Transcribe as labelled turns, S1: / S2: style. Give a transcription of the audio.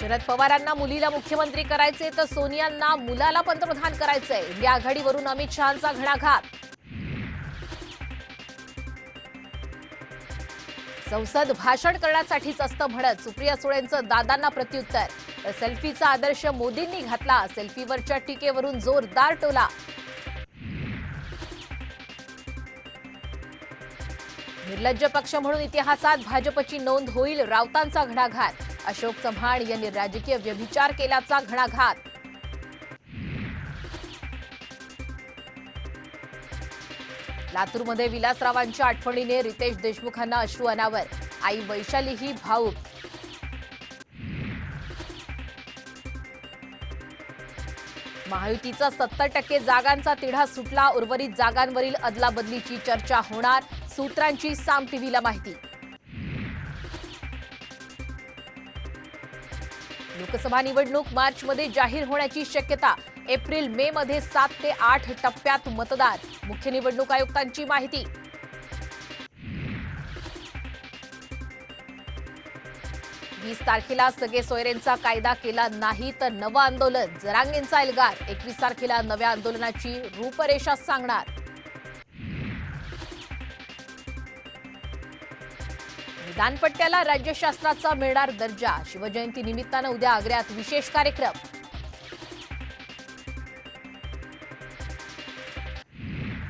S1: शरद पवारांना मुलीला मुख्यमंत्री करायचे तर सोनियांना मुलाला पंतप्रधान करायचंय. इंडिया आघाडीवरून अमित शहांचा घणाघात. संसद भाषण करण्यासाठीच असतं म्हणत सुप्रिया सुळेंचं दादांना प्रत्युत्तर. तर सेल्फीचा आदर्श मोदींनी घातला. सेल्फीवरच्या टीकेवरून जोरदार टोला. निर्लज्ज पक्ष म्हणून इतिहासात भाजपची नोंद होईल राऊतांचा घणाघात. अशोक चव्हाण यांनी राजकीय व्यभिचार केल्याचा घणाघात. लातूरमध्ये विलासरावांच्या आठवणीने रितेश देशमुखांना अश्रू अनावर. आई वैशालीही भाऊक. महायुतीचा सत्तर टक्के जागांचा तिढा सुटला. उर्वरित जागांवरील अदलाबदलीची चर्चा होणार. सूत्रांची साम टीव्हीला माहिती. लोकसभा निवडणूक मार्चमध्ये जाहीर होण्याची शक्यता. एप्रिल मे मध्ये सात ते आठ टप्प्यात मतदान. मुख्य निवडणूक आयुक्तांची माहिती. वीस तारखेला सगळे सोयरेंचा कायदा केला नाही तर नवं आंदोलन. जरांगेंचा एल्गार. एकवीस तारखेला नव्या आंदोलनाची रूपरेषा सांगणार. दानपट्ट्याला राज्यशास्त्राचा मिळणार दर्जा. शिवजयंती निमित्तानं उद्या आग्र्यात विशेष कार्यक्रम.